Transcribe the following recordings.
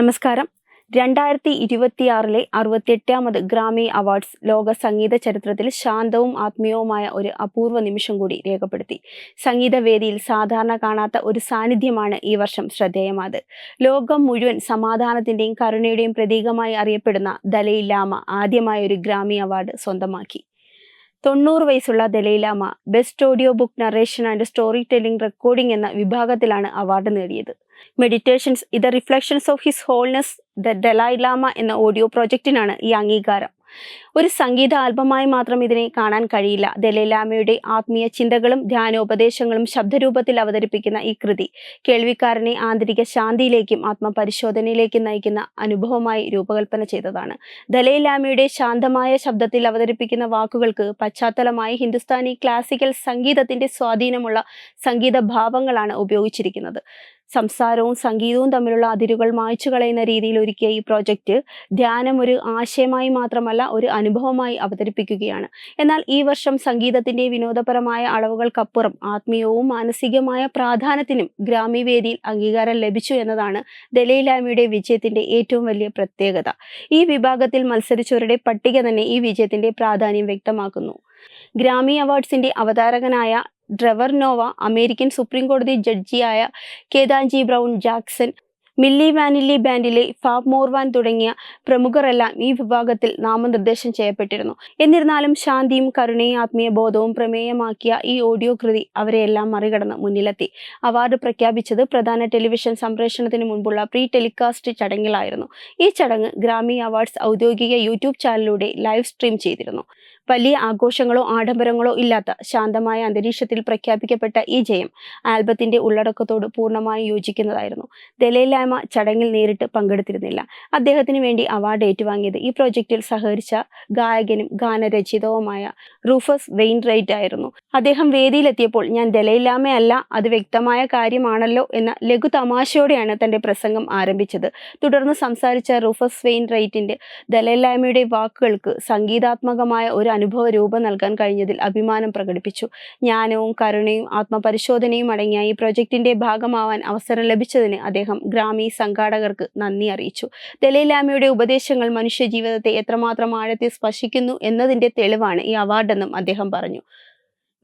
നമസ്കാരം. രണ്ടായിരത്തി ഇരുപത്തിയാറിലെ അറുപത്തിയെട്ടാമത് ഗ്രാമി അവാർഡ്സ് ലോക സംഗീത ചരിത്രത്തിൽ ശാന്തവും ആത്മീയവുമായ ഒരു അപൂർവ നിമിഷം കൂടി രേഖപ്പെടുത്തി. സംഗീതവേദിയിൽ സാധാരണ കാണാത്ത ഒരു സാന്നിധ്യമാണ് ഈ വർഷം ശ്രദ്ധേയമായത്. ലോകം മുഴുവൻ സമാധാനത്തിന്റെയും കരുണയുടെയും പ്രതീകമായി അറിയപ്പെടുന്ന ദലൈ ലാമ ആദ്യമായ ഒരു ഗ്രാമി അവാർഡ് സ്വന്തമാക്കി. തൊണ്ണൂറ് വയസ്സുള്ള Dalai Lama best audio book narration and story telling recording എന്ന വിഭാഗത്തിലാണ് അവാർഡ് നേടിയത്. മെഡിറ്റേഷൻസ് ഇത് reflections of his holiness the Dalai Lama എന്ന ഓഡിയോ പ്രൊജക്റ്റിനാണ് ഈ അംഗീകാരം. ഒരു സംഗീത ആൽബമായി മാത്രം ഇതിനെ കാണാൻ കഴിയില്ല. ദലൈലാമയുടെ ആത്മീയ ചിന്തകളും ധ്യാനോപദേശങ്ങളും ശബ്ദരൂപത്തിൽ അവതരിപ്പിക്കുന്ന ഈ കൃതി കേൾവിക്കാരനെ ആന്തരിക ശാന്തിയിലേക്കും ആത്മപരിശോധനയിലേക്കും നയിക്കുന്ന അനുഭവമായി രൂപകൽപ്പന ചെയ്തതാണ്. ദലൈലാമയുടെ ശാന്തമായ ശബ്ദത്തിൽ അവതരിപ്പിക്കുന്ന വാക്കുകൾക്ക് പശ്ചാത്തലമായി ഹിന്ദുസ്ഥാനി ക്ലാസിക്കൽ സംഗീതത്തിന്റെ സ്വാധീനമുള്ള സംഗീത ഭാവങ്ങളാണ് ഉപയോഗിച്ചിരിക്കുന്നത്. സംസാരവും സംഗീതവും തമ്മിലുള്ള അതിരുകൾ മായ്ച്ചു കളയുന്ന രീതിയിൽ ഒരുക്കിയ ഈ പ്രോജക്റ്റ് ധ്യാനം ഒരു ആശയമായി മാത്രമല്ല ഒരു അനുഭവമായി അവതരിപ്പിക്കുകയാണ്. എന്നാൽ ഈ വർഷം സംഗീതത്തിന്റെ വിനോദപരമായ അളവുകൾക്കപ്പുറം ആത്മീയവും മാനസികമായ പ്രാധാന്യത്തിനും ഗ്രാമീവേദിയിൽ അംഗീകാരം ലഭിച്ചു എന്നതാണ് ദലൈലാമിയുടെ വിജയത്തിന്റെ ഏറ്റവും വലിയ പ്രത്യേകത. ഈ വിഭാഗത്തിൽ മത്സരിച്ചവരുടെ പട്ടിക തന്നെ ഈ വിജയത്തിന്റെ പ്രാധാന്യം വ്യക്തമാക്കുന്നു. ഗ്രാമി അവാർഡ്സിന്റെ അവതാരകനായ ഡ്രവർ നോവ അമേരിക്കൻ സുപ്രീം കോടതി ജഡ്ജിയായ Ketanji Brown Jackson Milli Vanilli ബാൻഡിലെ Fab Morvan തുടങ്ങിയ പ്രമുഖരെല്ലാം ഈ വിഭാഗത്തിൽ നാമനിർദ്ദേശം ചെയ്യപ്പെട്ടിരുന്നു. എന്നിരുന്നാലും ശാന്തിയും കരുണയും ആത്മീയ ബോധവും പ്രമേയമാക്കിയ ഈ ഓഡിയോ കൃതി അവരെയെല്ലാം മറികടന്ന് മുന്നിലെത്തി. അവാർഡ് പ്രഖ്യാപിച്ചത് പ്രധാന ടെലിവിഷൻ സംപ്രേഷണത്തിന് മുൻപുള്ള പ്രീ ടെലികാസ്റ്റ് ചടങ്ങിലായിരുന്നു. ഈ ചടങ്ങ് ഗ്രാമി അവാർഡ്സ് ഔദ്യോഗിക യൂട്യൂബ് ചാനലിലൂടെ ലൈവ് സ്ട്രീം ചെയ്തിരുന്നു. വലിയ ആഘോഷങ്ങളോ ആഡംബരങ്ങളോ ഇല്ലാത്ത ശാന്തമായ അന്തരീക്ഷത്തിൽ പ്രഖ്യാപിക്കപ്പെട്ട ഈ ജയം ആൽബത്തിന്റെ ഉള്ളടക്കത്തോട് പൂർണമായും യോജിക്കുന്നതായിരുന്നു. ദലൈലാമ ചടങ്ങിൽ നേരിട്ട് പങ്കെടുത്തിരുന്നില്ല. അദ്ദേഹത്തിന് വേണ്ടി അവാർഡ് ഏറ്റുവാങ്ങിയത് ഈ പ്രോജക്റ്റിൽ സഹകരിച്ച ഗായകനും ഗാനരചിതവുമായ റൂഫസ് വെയിൻ റൈറ്റ് ആയിരുന്നു അദ്ദേഹം വേദിയിലെത്തിയപ്പോൾ ഞാൻ ദലൈലാമയല്ല അത് വ്യക്തമായ കാര്യമാണല്ലോ എന്ന ലഘു തമാശയോടെയാണ് തന്റെ പ്രസംഗം ആരംഭിച്ചത്. തുടർന്ന് സംസാരിച്ച റൂഫസ് വെയിൻ റൈറ്റിന്റെ ദലൈലാമയുടെ വാക്കുകൾക്ക് സംഗീതാത്മകമായ ഒരു അനുഭവ രൂപം നൽകാൻ കഴിഞ്ഞതിൽ അഭിമാനം പ്രകടിപ്പിച്ചു. ജ്ഞാനവും കരുണയും ആത്മപരിശോധനയും അടങ്ങിയ ഈ പ്രൊജക്ടിന്റെ ഭാഗമാവാൻ അവസരം ലഭിച്ചതിന് അദ്ദേഹം ഗ്രാമീ സംഘാടകർക്ക് നന്ദി അറിയിച്ചു. ദലൈലാമയുടെ ഉപദേശങ്ങൾ മനുഷ്യ ജീവിതത്തെ എത്രമാത്രം ആഴത്തിൽ സ്പർശിക്കുന്നു എന്നതിന്റെ തെളിവാണ് ഈ അവാർഡെന്നും അദ്ദേഹം പറഞ്ഞു.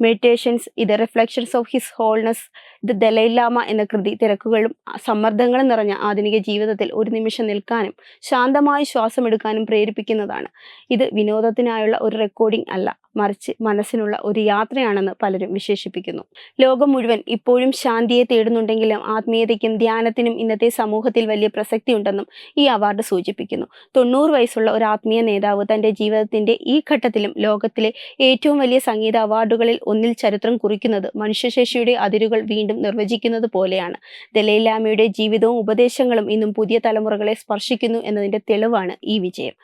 മെഡിറ്റേഷൻസ് ഇത് റിഫ്ലക്ഷൻസ് ഓഫ് ഹിസ് ഹോൾനെസ് ഇത് ദലൈലാമ എന്ന കൃതി തിരക്കുകളും സമ്മർദ്ദങ്ങളും നിറഞ്ഞ ആധുനിക ജീവിതത്തിൽ ഒരു നിമിഷം നിൽക്കാനും ശാന്തമായി ശ്വാസമെടുക്കാനും പ്രേരിപ്പിക്കുന്നതാണ്. ഇത് വിനോദത്തിനായുള്ള ഒരു റെക്കോർഡിംഗ് അല്ല മറിച്ച് മനസ്സിനുള്ള ഒരു യാത്രയാണെന്ന് പലരും വിശേഷിപ്പിക്കുന്നു. ലോകം മുഴുവൻ ഇപ്പോഴും ശാന്തിയെ തേടുന്നുണ്ടെങ്കിലും ആത്മീയതയ്ക്കും ധ്യാനത്തിനും ഇന്നത്തെ സമൂഹത്തിൽ വലിയ പ്രസക്തി ഉണ്ടെന്നും ഈ അവാർഡ് സൂചിപ്പിക്കുന്നു. തൊണ്ണൂറ് വയസ്സുള്ള ഒരു ആത്മീയ നേതാവ് തന്റെ ജീവിതത്തിന്റെ ഈ ഘട്ടത്തിലും ലോകത്തിലെ ഏറ്റവും വലിയ സംഗീത അവാർഡുകളിൽ ഒന്നിൽ ചരിത്രം കുറിക്കുന്നത് മനുഷ്യശേഷിയുടെ അതിരുകൾ വീണ്ടും നിർവചിക്കുന്നത് പോലെയാണ്. ദലൈലാമയുടെ ജീവിതവും ഉപദേശങ്ങളും ഇന്നും പുതിയ തലമുറകളെ സ്പർശിക്കുന്നു എന്നതിന്റെ തെളിവാണ് ഈ വിജയം.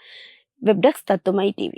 Web തത്വമായി T